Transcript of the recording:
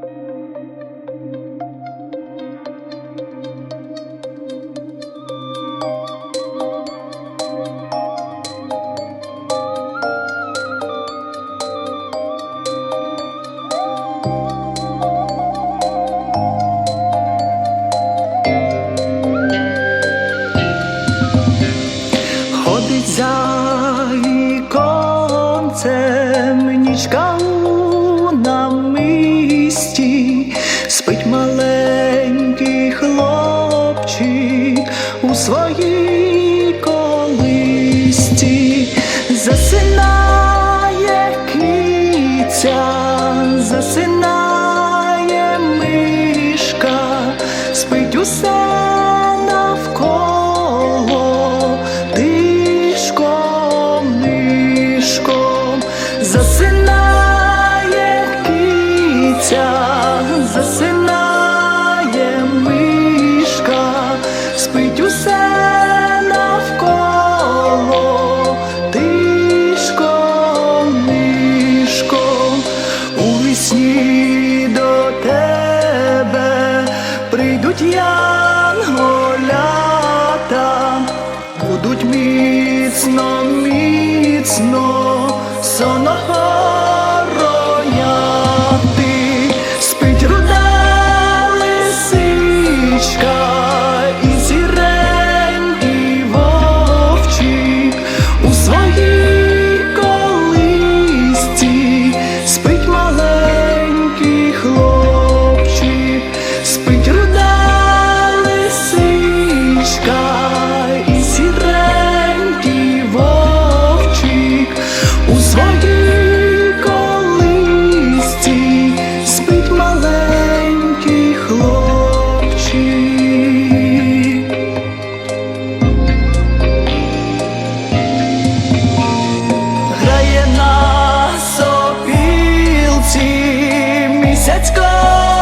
thank you у своїй колисті, засинає киця, засинає мишка, спить усе. будуть янголята, будуть міцно, міцно, соного. Let's go.